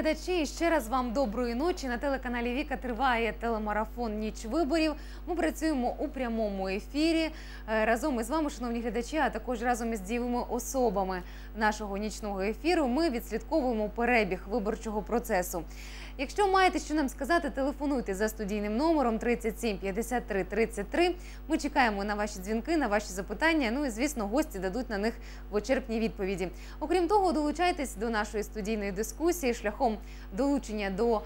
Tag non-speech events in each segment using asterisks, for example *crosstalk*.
глядачі, ще раз вам доброї ночі. На телеканалі Віка триває телемарафон Ніч виборів. Ми працюємо у прямому ефірі е, разом із вами, шановні глядачі, а також разом із дієвими особами нашого нічного ефіру. Ми відслідковуємо перебіг виборчого процесу. Якщо маєте що нам сказати, телефонуйте за студійним номером 37 53 33. Ми чекаємо на ваші дзвінки, на ваші запитання. Ну і звісно, гості дадуть на них вичерпні відповіді. Окрім того, долучайтесь до нашої студійної дискусії шляхом долучення до е,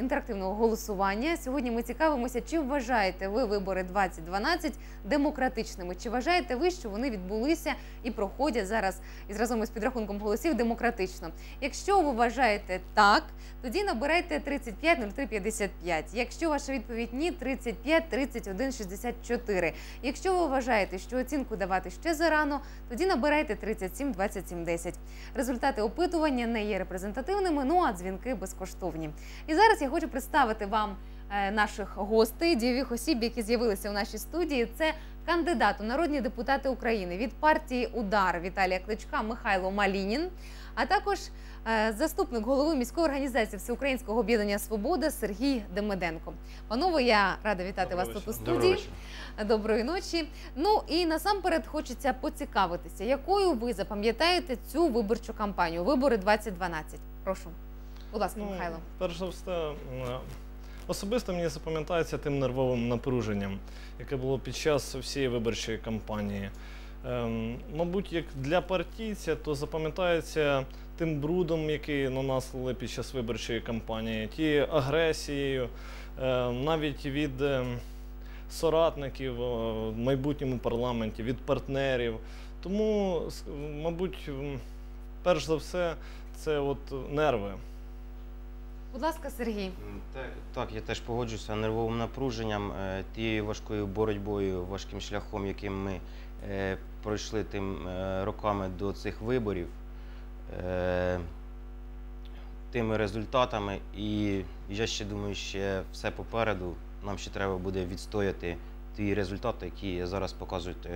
інтерактивного голосування. Сьогодні ми цікавимося, чи вважаєте ви вибори 2012 демократичними? Чи вважаєте ви, що вони відбулися і проходять зараз із разом із підрахунком голосів демократично? Якщо ви вважаєте так, тоді набирайте 35 03 55. Якщо ваша відповідь ні, 35 31 64. Якщо ви вважаєте, що оцінку давати ще зарано, тоді набирайте 37 27 10. Результати опитування не є репрезентативними, ну а дзвінки безкоштовні. І зараз я хочу представити вам е, наших гостей, дієвих осіб, які з'явилися у нашій студії. Це кандидат у народні депутати України від партії Удар Віталія Кличка Михайло Малінін, а також е, заступник голови міської організації Всеукраїнського об'єднання Свобода Сергій Демиденко. Панове, я рада вітати вас тут у студії. Доброї ночі. Ну і насамперед хочеться поцікавитися, якою ви запам'ятаєте цю виборчу кампанію? Вибори 2012. Прошу, будь ласка, Ну, Михайло. перш за все, особисто мені запам'ятається тим нервовим напруженням, яке було під час всієї виборчої кампанії. Ем, мабуть, як для партійця, то запам'ятається тим брудом, який нанесли під час виборчої кампанії, тією агресією, ем, навіть від ем, соратників в майбутньому парламенті, від партнерів. Тому, мабуть, перш за все, це от нерви. Будь ласка, Сергій. Так, так, я теж погоджуюся нервовим напруженням, е, тією важкою боротьбою, важким шляхом, яким ми е, пройшли тим е, роками до цих виборів, тими результатами. І я ще думаю, ще все попереду. Нам ще треба буде відстояти ті результати, які зараз показують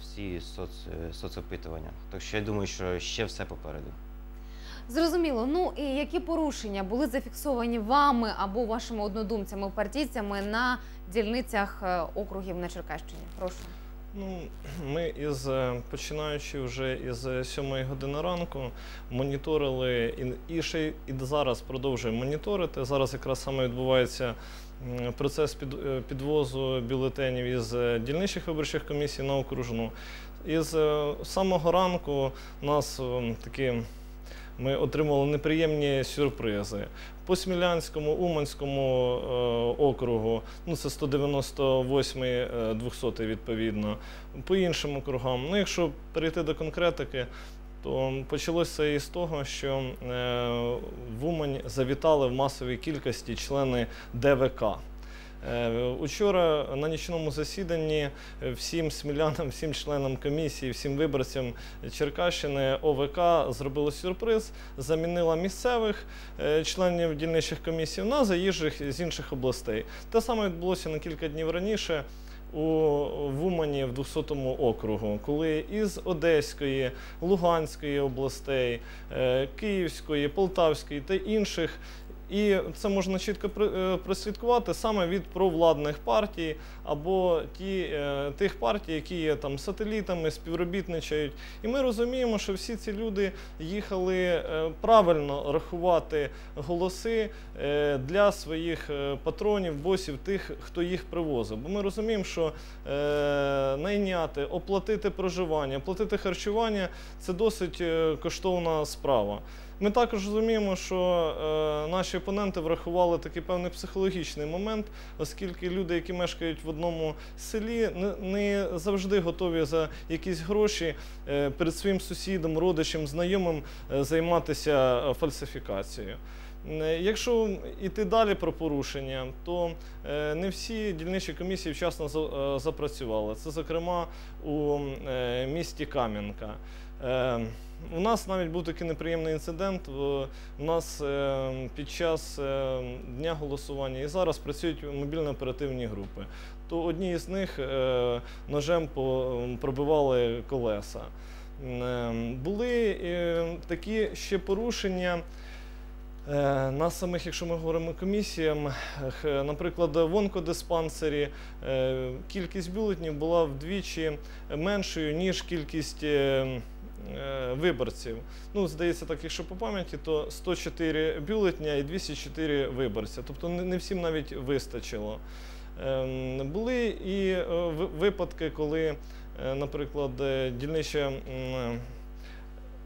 всі соц, соцопитування. Так що я думаю, що ще все попереду. Зрозуміло. Ну і які порушення були зафіксовані вами або вашими однодумцями, партійцями на дільницях е, округів на Черкащині? Прошу. Ну, *clears throat* ми із е, починаючи вже із е, сьомої години ранку моніторили і, ще і зараз продовжуємо моніторити. Зараз якраз саме відбувається процес під, е, підвозу бюлетенів із е, дільничних виборчих комісій на окружну. Із е, самого ранку нас е, такі. Ми отримали неприємні сюрпризи. По Смілянському, Уманському е, округу, ну це 198 е, 200 відповідно, по іншим округам. Ну, якщо перейти до конкретики, то почалося із того, що е, в Умань завітали в масовій кількості члени ДВК. Е, Учора на нічному засіданні всім смілянам, всім членам комісії, всім виборцям Черкащини ОВК зробило сюрприз, замінила місцевих е, членів дільничих комісій на заїжджих з інших областей. Те саме відбулося на кілька днів раніше. У в Умані в 200-му округу, коли із Одеської, Луганської областей, е, Київської, Полтавської та інших і це можна чітко е, прослідкувати саме від провладних партій або ті, е, тих партій, які є там сателітами, співробітничають. І ми розуміємо, що всі ці люди їхали е, правильно рахувати голоси для своїх патронів, босів, тих, хто їх привозив. Бо ми розуміємо, що найняти, оплатити проживання, оплатити харчування це досить коштовна справа. Ми також розуміємо, що е, наші опоненти врахували такий певний психологічний момент, оскільки люди, які мешкають в одному селі, не, завжди готові за якісь гроші е, перед своїм сусідом, родичем, знайомим е, займатися фальсифікацією. Е, Якщо йти далі про порушення, то е, не всі дільничі комісії вчасно е, запрацювали. Це, зокрема, у місті Кам'янка. У нас навіть був такий неприємний інцидент. У нас під час дня голосування і зараз працюють мобільно-оперативні групи. То одні з них ножем пробивали колеса. Були такі ще порушення. Е, На самих, якщо ми говоримо комісіям, наприклад, в онкодиспансері е, кількість бюлетнів була вдвічі меншою, ніж кількість е, е, виборців. Ну, здається, так, якщо по пам'яті, то 104 бюлетня і 204 виборця. Тобто не всім навіть вистачило. Ем, Були і е, випадки, коли, е, наприклад, е, дільнича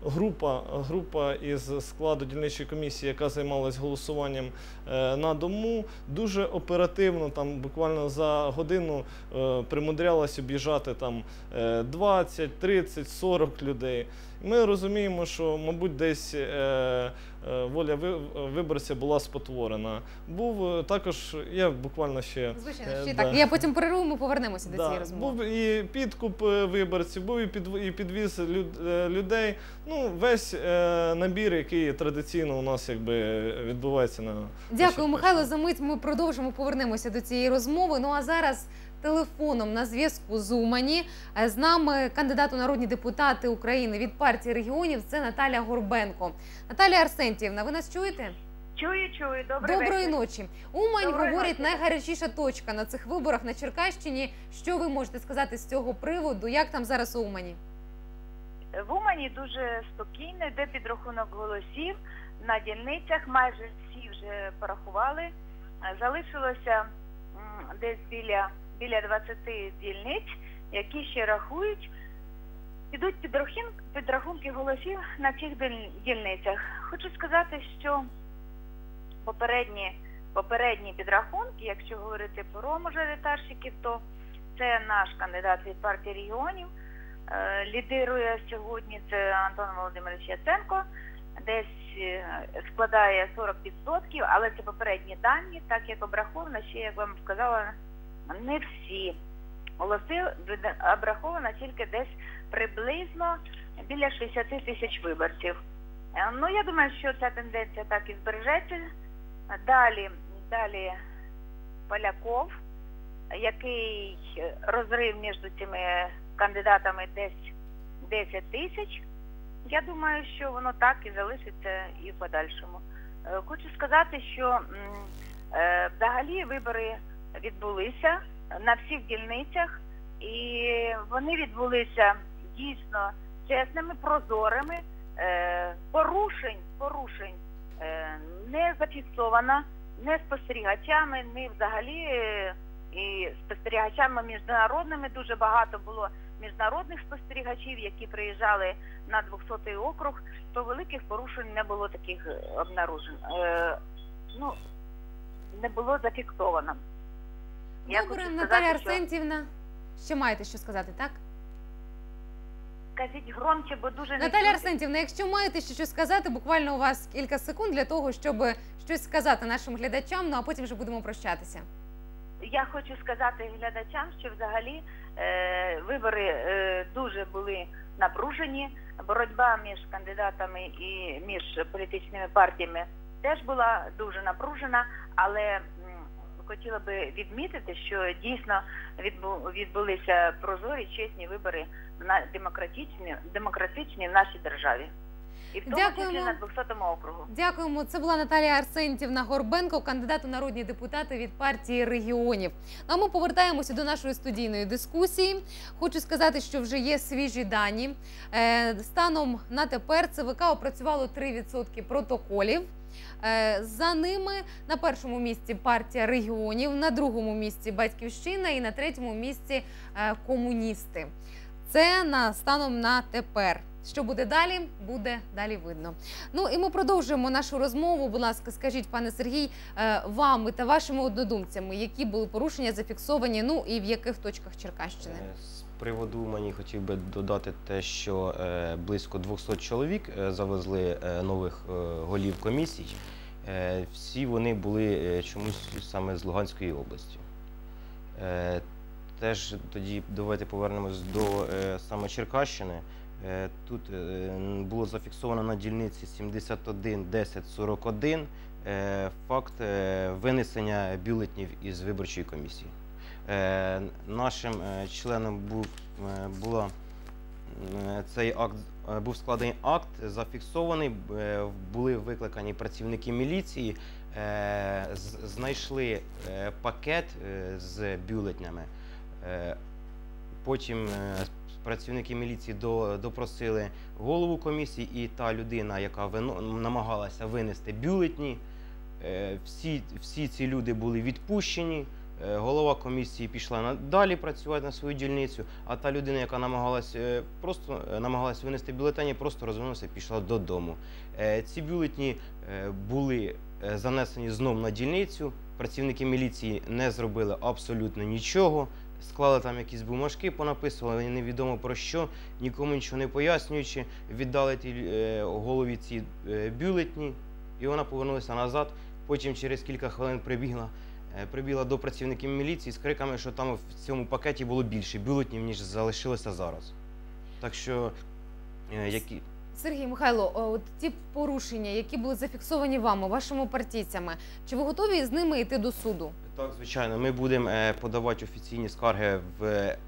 група, група із складу дільничої комісії, яка займалась голосуванням е, на дому, дуже оперативно, там буквально за годину е, примудрялась об'їжджати там е, 20, 30, 40 людей. Ми розуміємо, що, мабуть, десь е, е, воля ви- виборця була спотворена. Був е, також, я буквально ще Звичайно, ще да. так. Я потім перерву, ми повернемося до цієї розмови. Був і підкуп виборців, був і, під, і підвіз люд, людей. Ну, весь набір, який традиційно у нас якби відбувається на Дякую, Михайло. За мить ми продовжимо повернемося до цієї розмови. Ну а зараз телефоном на зв'язку з Умані Е, з нами кандидат у народні депутати України від партії регіонів. Це Наталя Горбенко. Наталія Арсентіївна, ви нас чуєте? Чую, чую, добрий Доброї вечір. ночі. Умань Доброї говорить ночі. найгарячіша точка на цих виборах на Черкащині. Що ви можете сказати з цього приводу? Як там зараз у Умані? В Умані дуже спокійно, йде підрахунок голосів на дільницях. Майже всі вже порахували. Е, Залишилося десь біля, біля 20 дільниць, які ще рахують. Ідуть підрахун, підрахунки голосів на цих дільницях. Хочу сказати, що попередні, попередні підрахунки, якщо говорити про мажоритарщиків, то це наш кандидат від партії регіонів. Е, Лідирує сьогодні це Антон Володимирович Яценко, десь е, складає 40%, але це попередні дані, так як обраховано, ще як вам сказала, не всі голоси обраховано тільки десь приблизно біля 60 тисяч виборців. Е, Ну, я думаю, що ця тенденція так і збережеться. Далі, далі Поляков, який е, розрив між цими кандидатами десь 10 тисяч. Я думаю, що воно так і залишиться і в подальшому. Е, Хочу сказати, що взагалі вибори відбулися на всіх дільницях, і вони відбулися дійсно чесними, прозорими. Е, Порушень, порушень е, не зафіксовано не спостерігачами, не взагалі е, і спостерігачами міжнародними. Дуже багато було міжнародних спостерігачів, які приїжджали на 200-й округ, то великих порушень не було таких обнаружено. Ну, не було зафіксовано. Я Добре, хочу Наталя сказати, що- Арсентівна. Ще маєте що сказати, так? Кажіть громче, бо дуже не Наталя чути. Арсентівна, якщо маєте щось сказати, буквально у вас кілька секунд для того, щоб щось сказати нашим глядачам, ну а потім вже будемо прощатися. Я хочу сказати глядачам, що взагалі е, вибори е, дуже були напружені. Боротьба між кандидатами і між політичними партіями теж була дуже напружена, але хотіла би відмітити, що дійсно відбулися прозорі чесні вибори на демократичні, демократичні в нашій державі. І в тому Дякуємо. числі на 200 округу. Дякуємо. Це була Наталія Арсентівна Горбенко, кандидат у народні депутати від партії регіонів. Ну, А ми повертаємося до нашої студійної дискусії. Хочу сказати, що вже є свіжі дані. Е, Станом на тепер ЦВК опрацювало 3% протоколів. Е, За ними на першому місці партія регіонів, на другому місці батьківщина і на третьому місці е, комуністи. Це на станом на тепер. Що буде далі, буде далі видно. Ну і ми продовжуємо нашу розмову. Будь ласка, скажіть, пане Сергій, е, вами та вашими однодумцями, які були порушення зафіксовані, ну і в яких точках Черкащини? Приводу мені хотів би додати те, що е, близько 200 чоловік е, завезли е, нових голів комісій. Всі вони були чомусь саме з Луганської області. Теж тоді давайте повернемось до саме Черкащини. Тут було зафіксовано на дільниці 71 10 41 е, факт винесення бюлетнів із виборчої комісії. Е, Нашим е, членом був, е, була цей акт був складений акт, зафіксований, були викликані працівники міліції, знайшли пакет з бюлетнями. Потім працівники міліції до- допросили голову комісії і та людина, яка намагалася винести бюлетні. Всі, всі ці люди були відпущені. Е, Голова комісії пішла на- далі працювати на свою дільницю, а та людина, яка намагалась е, просто е, намагалась винести бюлетені, просто розвернулася і пішла додому. Ці бюлетні були занесені знов на дільницю. Працівники міліції не зробили абсолютно нічого. Склали там якісь бумажки, понаписували невідомо про що, нікому нічого не пояснюючи, віддали тій е, голові ці бюлетні, і вона повернулася назад. Потім через кілька хвилин прибігла, прибігла до працівників міліції з криками, що там в цьому пакеті було більше бюлетнів, ніж залишилося зараз. Так що, е, які. Сергій Михайло, от ті порушення, які були зафіксовані вами, вашими партійцями, чи ви готові з ними йти до суду? Так, звичайно, ми будемо е, подавати офіційні скарги в е,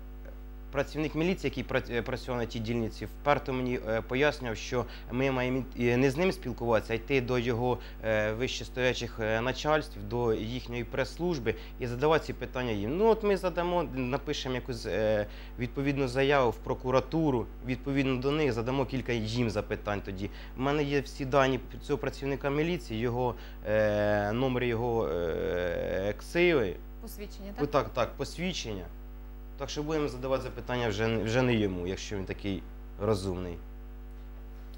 працівник міліції, який е, працював на тій дільниці, вперто мені е, пояснював, що ми маємо не з ним спілкуватися, а йти до його е, вищестоячих е, начальств, до їхньої прес-служби і задавати ці питання їм. Ну от ми задамо, напишемо якусь е, відповідну заяву в прокуратуру, відповідно до них задамо кілька їм запитань тоді. У мене є всі дані цього працівника міліції, його е, номер його е, ксиви, Посвідчення, так? так, так, посвідчення. Так що будемо задавати запитання вже, не- вже не йому, якщо він такий розумний.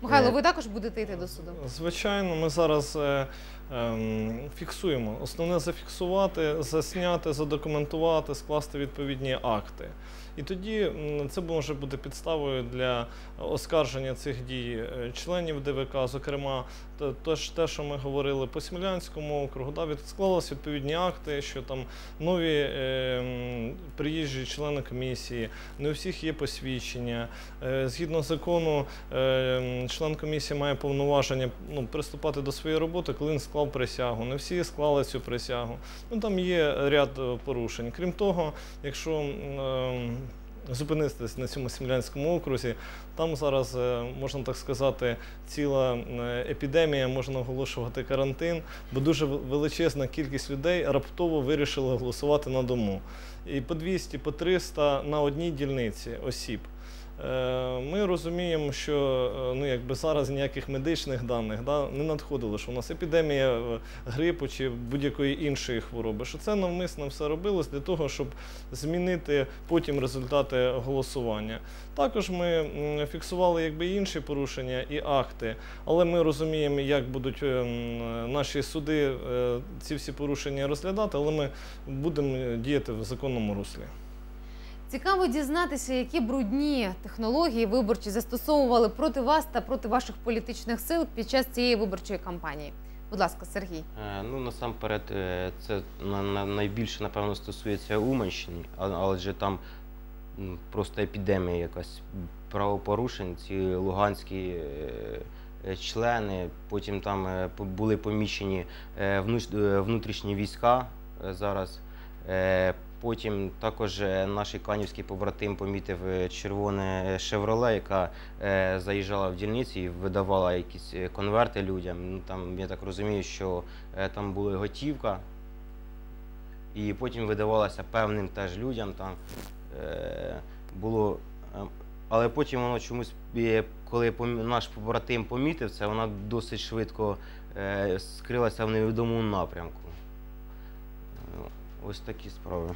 Михайло, Е. ви також будете йти до суду? Звичайно, ми зараз е, фіксуємо. Основне зафіксувати, засняти, задокументувати, скласти відповідні акти. І тоді це може бути підставою для оскарження цих дій е, членів ДВК, зокрема, те, що ми говорили по Смілянському округу, да, склалися відповідні акти, що там нові е, приїжджі члени комісії, не у всіх є посвідчення. Е, Згідно закону, е, член комісії має повноваження ну, приступати до своєї роботи, коли він склав присягу. Не всі склали цю присягу. Ну, там є ряд е, порушень. Крім того, якщо е, зупинитись на цьому Смілянському окрузі, там зараз, е, можна так сказати, ціла епідемія, можна оголошувати карантин, бо дуже величезна кількість людей раптово вирішили голосувати на дому. І по 200, по 300 на одній дільниці осіб. Е, Ми розуміємо, що е, ну, якби зараз ніяких медичних даних да, не надходило, що у нас епідемія е, грипу чи будь-якої іншої хвороби. Що це навмисно все робилось для того, щоб змінити потім результати голосування. Також ми фіксували якби інші порушення і акти, але ми розуміємо, як будуть наші суди ці всі порушення розглядати, але ми будемо діяти в законному руслі. Цікаво дізнатися, які брудні технології виборчі застосовували проти вас та проти ваших політичних сил під час цієї виборчої кампанії. Будь ласка, Сергій. Е, Ну, насамперед, е, це на, на, найбільше, напевно, стосується Уманщини, а- адже там просто епідемія якась правопорушень, ці луганські е, члени, потім там були поміщені внутрішні війська зараз. Потім також е, наш канівський побратим помітив е, червоне шевроле, яка е, заїжджала в дільниці і видавала якісь конверти людям. Ну, там, я так розумію, що там була готівка, і потім видавалася певним теж людям. Там, було, але потім воно чомусь, коли наш побратим помітив це, вона досить швидко скрилася в невідомому напрямку. Е, Ось такі справи.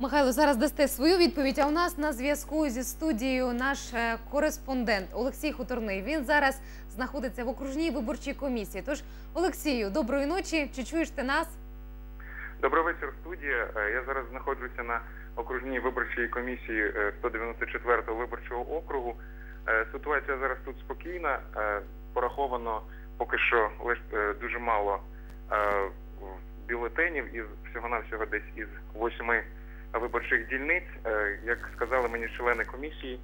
Михайло, зараз дасте свою відповідь. А у нас на зв'язку зі студією наш е, кореспондент Олексій Хуторний. Він зараз знаходиться в окружній виборчій комісії. Тож, Олексію, доброї ночі. Чи чуєш ти нас? Добрий вечір, студія. Е, Я зараз знаходжуся на окружній виборчій комісії е, 194-го виборчого округу. Е, Ситуація зараз тут спокійна. Е, Пораховано поки що лише е, дуже мало е, бюлетенів із всього-навсього десь із восьми виборчих дільниць. Е, Як сказали мені члени комісії,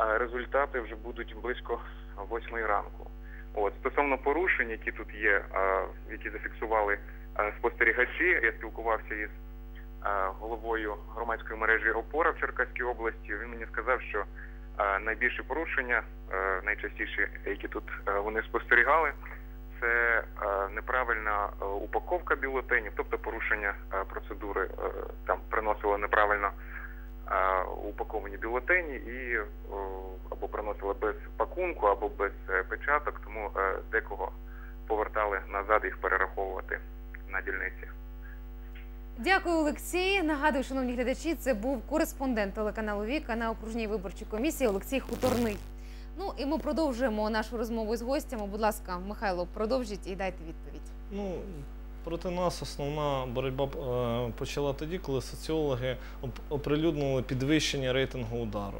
е, результати вже будуть близько восьмої ранку. От стосовно порушень, які тут є, е, які зафіксували спостерігачі. Я спілкувався із головою громадської мережі Опора в Черкаській області. Він мені сказав, що Найбільші порушення, е, найчастіші, які тут вони спостерігали, неправильна е, упаковка бюлетенів, тобто порушення е, процедури, е, там приносили неправильно упаковані бюлетені і або приносили без пакунку, або без печаток, тому декого повертали назад їх перераховувати на дільниці. Дякую, Олексій. Нагадую, шановні глядачі, це був кореспондент телеканалу Віка на окружній виборчій комісії Олексій Хуторний. Ну і ми продовжуємо нашу розмову з гостями. Будь ласка, Михайло, продовжіть і дайте відповідь. Ну, проти нас основна боротьба е, почала тоді, коли соціологи оп- оприлюднили підвищення рейтингу удару.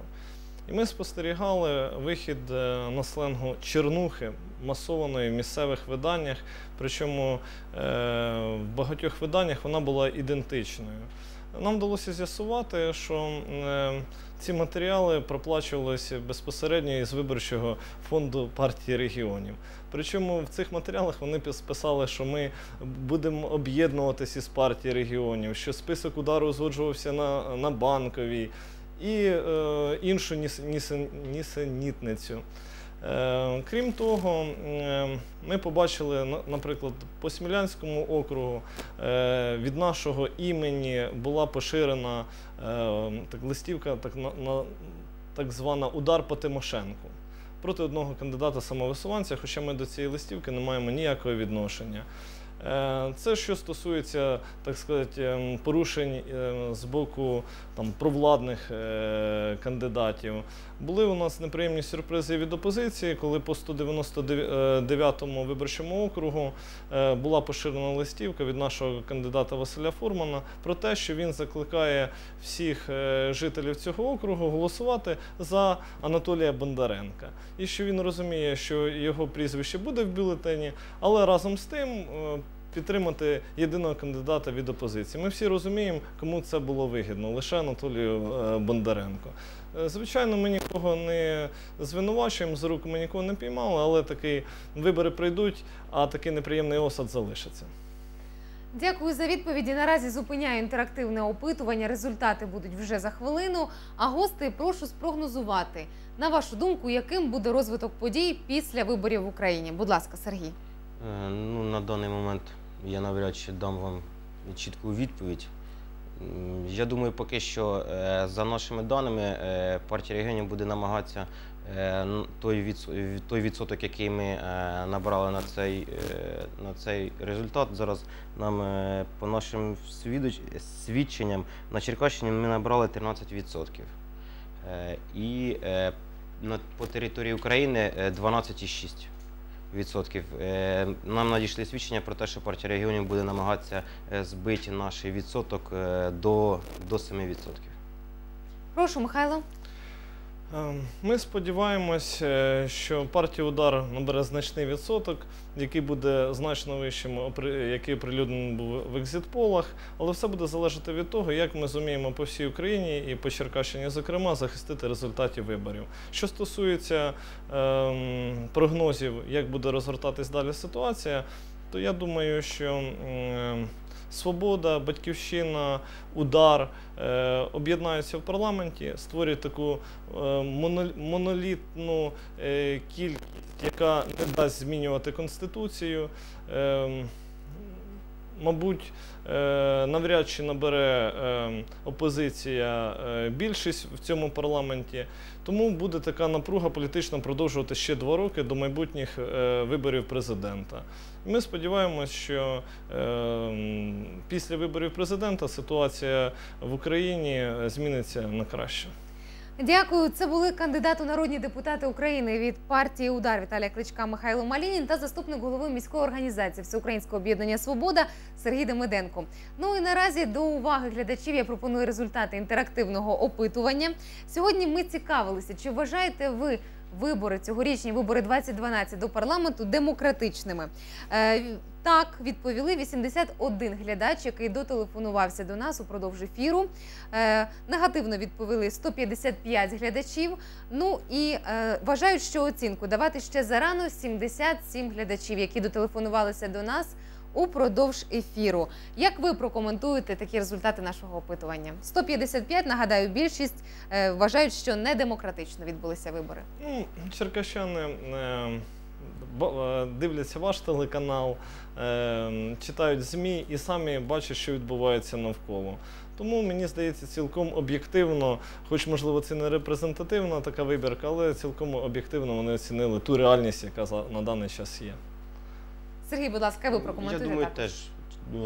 І ми спостерігали вихід е, на сленгу чернухи масованої в місцевих виданнях, причому е, в багатьох виданнях вона була ідентичною. Нам вдалося з'ясувати, що е, ці матеріали проплачувалися безпосередньо із виборчого фонду партії регіонів. Причому в цих матеріалах вони пис- писали, що ми будемо об'єднуватися із партії регіонів, що список удару узгоджувався на, на банковій і е, іншу ніс, ніс, нісенітницю. Е, крім того, е, ми побачили, на- наприклад, по Смілянському округу е, від нашого імені була поширена е, так, листівка, так, на, на, так звана удар по Тимошенку проти одного кандидата самовисуванця, хоча ми до цієї листівки не маємо ніякого відношення. Е, Це що стосується, так сказати, ем, порушень е, з боку там, провладних е, кандидатів. Були у нас неприємні сюрпризи від опозиції, коли по 199-му виборчому округу була поширена листівка від нашого кандидата Василя Фурмана про те, що він закликає всіх жителів цього округу голосувати за Анатолія Бондаренка. І що він розуміє, що його прізвище буде в бюлетені, але разом з тим. Підтримати єдиного кандидата від опозиції. Ми всі розуміємо, кому це було вигідно, лише Анатолію е, Бондаренко. Е, Звичайно, ми нікого не звинувачуємо, за руку ми нікого не піймали, але такі вибори прийдуть, а такий неприємний осад залишиться. Дякую за відповіді. Наразі зупиняю інтерактивне опитування. Результати будуть вже за хвилину. А гостей прошу спрогнозувати. На вашу думку, яким буде розвиток подій після виборів в Україні? Будь ласка, Сергій. Е, Ну, на даний момент я навряд чи дам вам чітку відповідь. Я думаю, поки що, е, за нашими даними, е, партія регіонів буде намагатися той, відсоток, який ми набрали на цей, на цей результат. Зараз нам по нашим свідченням на Черкащині ми набрали 13%. Е, І по території України е, 12,6% відсотків. Е, Нам надійшли свідчення про те, що партія регіонів буде намагатися е, збити наш відсоток е, до, до 7 відсотків. Прошу, Михайло. Е, Ми сподіваємось, е, що партія удар набере значний відсоток, який буде значно вищим, який оприлюднений був в екзитполах, але все буде залежати від того, як ми зуміємо по всій Україні і по Черкащині, зокрема, захистити результатів виборів. Що стосується ем, прогнозів, як буде розгортатись далі ситуація, то я думаю, що. ем, Свобода, батьківщина, удар е, об'єднаються в парламенті, створюють таку е, моно- монолітну е, кількість, яка не дасть змінювати конституцію. Е, мабуть, навряд чи набере е, опозиція більшість в цьому парламенті. Тому буде така напруга політична продовжувати ще два роки до майбутніх е, виборів президента. Ми сподіваємось, що е, після виборів президента ситуація в Україні е, зміниться на краще. Дякую. Це були кандидат у народні депутати України від партії Удар Віталія Кличка Михайло Малінін та заступник голови міської організації Всеукраїнського об'єднання Свобода Сергій Демиденко. Ну і наразі до уваги глядачів я пропоную результати інтерактивного опитування. Сьогодні ми цікавилися, чи вважаєте ви вибори цьогорічні вибори 2012 до парламенту демократичними? Так, відповіли 81 глядач, який дотелефонувався до нас упродовж ефіру. Е, негативно відповіли 155 глядачів. Ну і е, вважають, що оцінку давати ще зарано 77 глядачів, які дотелефонувалися до нас упродовж ефіру. Як ви прокоментуєте такі результати нашого опитування? 155, нагадаю, більшість е, вважають, що недемократично відбулися вибори. Ну, черкащани е, е, дивляться ваш телеканал, е, читають ЗМІ і самі бачать, що відбувається навколо. Тому мені здається, цілком об'єктивно, хоч можливо це не репрезентативна така вибірка, але цілком об'єктивно вони оцінили ту реальність, яка на даний час є. Сергій, будь ласка, ви Я прокоментуєте думаю, так? теж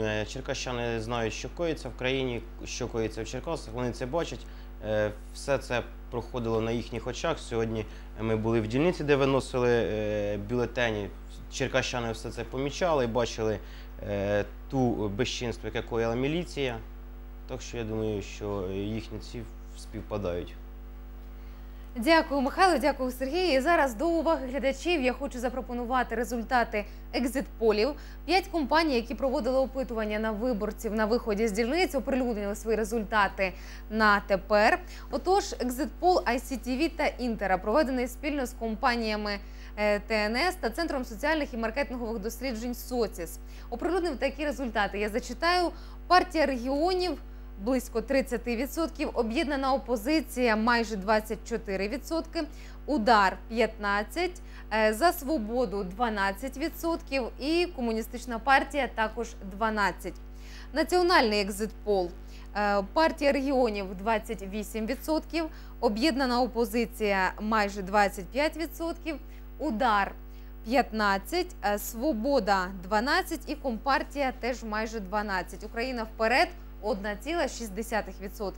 е, черкащани знають, що коїться в країні, що коїться в Черкасах. Вони це бачать. Е, Все це проходило на їхніх очах. Сьогодні ми були в дільниці, де виносили е, бюлетені. Черкащани все це помічали, і бачили е, ту безчинство, яке коїла міліція. Так що я думаю, що їхні ці співпадають. Дякую, Михайло, дякую, Сергій. І зараз до уваги глядачів я хочу запропонувати результати екзит-полів. П'ять компаній, які проводили опитування на виборців на виході з дільниць, оприлюднили свої результати на тепер. Отож, екзит-пол ICTV та Інтера проведений спільно з компаніями е, ТНС та Центром соціальних і маркетингових досліджень СОЦІС. Оприлюднив такі результати. Я зачитаю. Партія регіонів близько 30%, об'єднана опозиція майже 24%, удар 15%, е, за свободу 12% і комуністична партія також 12%. Національний екзит-пол. е, Партія регіонів 28%, об'єднана опозиція майже 25%, удар 15, е, свобода 12 і компартія теж майже 12. Україна вперед 1,6%.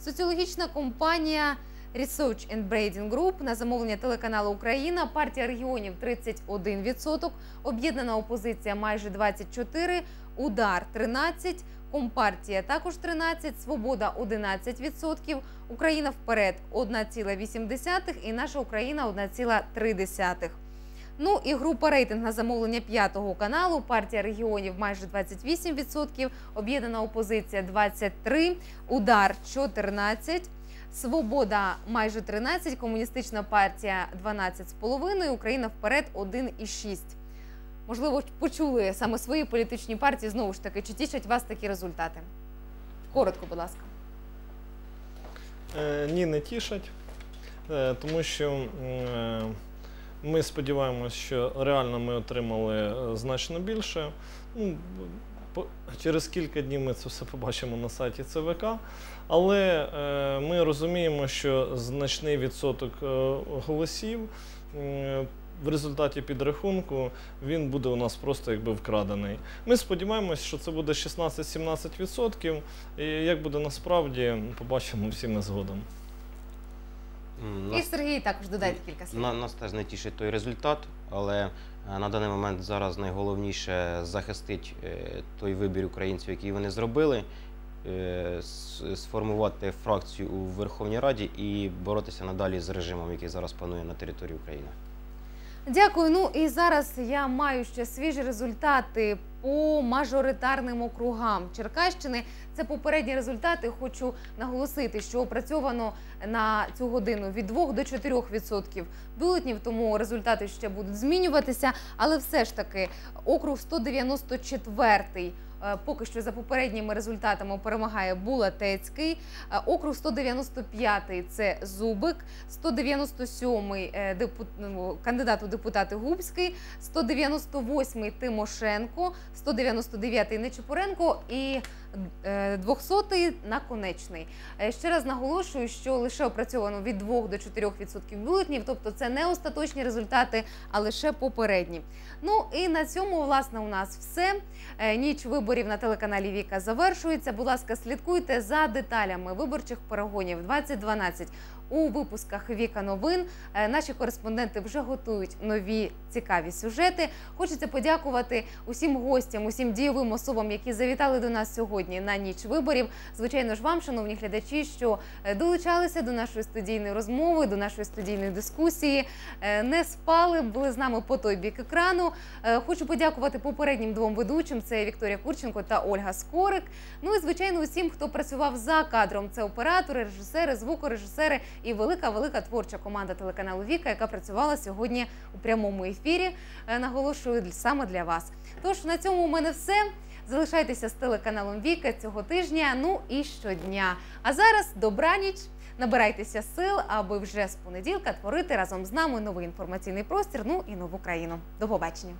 Соціологічна компанія Research and Brading Group на замовлення телеканалу Україна, партія регіонів 31%, об'єднана опозиція майже 24%, удар 13%, компартія також 13%, свобода 11%, Україна вперед 1,8% і наша Україна 1,3%. Ну і група рейтинг на замовлення п'ятого каналу. Партія регіонів майже 28%, об'єднана опозиція 23%, удар 14%, Свобода майже 13%, комуністична партія 12,5%, Україна вперед 1,6%. Можливо, почули саме свої політичні партії. Знову ж таки, чи тішать вас такі результати? Коротко, будь ласка. Е, Ні, не тішать, е, тому що е, ми сподіваємося, що реально ми отримали е, значно більше. Ну, по- через кілька днів ми це все побачимо на сайті ЦВК. Але е, ми розуміємо, що значний відсоток е, голосів в результаті підрахунку він буде у нас просто якби вкрадений. Ми сподіваємось, що це буде 16-17%. І як буде насправді, побачимо всі ми згодом. І нас- Сергій також додайте кілька слів. На, нас теж не тішить той результат, але е, на даний момент зараз найголовніше захистити е, той вибір українців, який вони зробили, е, с- сформувати фракцію у Верховній Раді і боротися надалі з режимом, який зараз панує на території України. Дякую. Ну і зараз я маю ще свіжі результати по мажоритарним округам Черкащини. Це попередні результати. Хочу наголосити, що опрацьовано на цю годину від 2 до 4 відсотків бюлетнів, тому результати ще будуть змінюватися. Але все ж таки, округ 194 е, Поки що за попередніми результатами перемагає Булатецький, Е, округ 195 – це Зубик, 197-й е, ну, кандидат у депутати Губський, 198-й Тимошенко, 199-й Нечипоренко і е, 200-й Наконечний. Е, Ще раз наголошую, що лише опрацьовано від 2 до 4 відсотків бюлетнів, тобто це не остаточні результати, а лише попередні. Ну і на цьому власне у нас все. Е, Ніч виборів на телеканалі Віка завершується. Будь ласка, слідкуйте за деталями виборчих перегонів 2012 у випусках Віка новин. Е, Наші кореспонденти вже готують нові цікаві сюжети. Хочеться подякувати усім гостям, усім дієвим особам, які завітали до нас сьогодні на ніч виборів. Звичайно ж, вам, шановні глядачі, що е, долучалися до нашої студійної розмови, до нашої студійної дискусії. Е, Не спали, були з нами по той бік екрану. Хочу подякувати попереднім двом ведучим: це Вікторія Курч. Юрченко та Ольга Скорик. Ну і звичайно, усім, хто працював за кадром. Це оператори, режисери, звукорежисери і велика велика творча команда телеканалу Віка, яка працювала сьогодні у прямому ефірі. Е, Наголошую саме для вас. Тож на цьому у мене все. Залишайтеся з телеканалом Віка цього тижня. Ну і щодня. А зараз добраніч. Набирайтеся сил, аби вже з понеділка творити разом з нами новий інформаційний простір. Ну і нову країну. До побачення.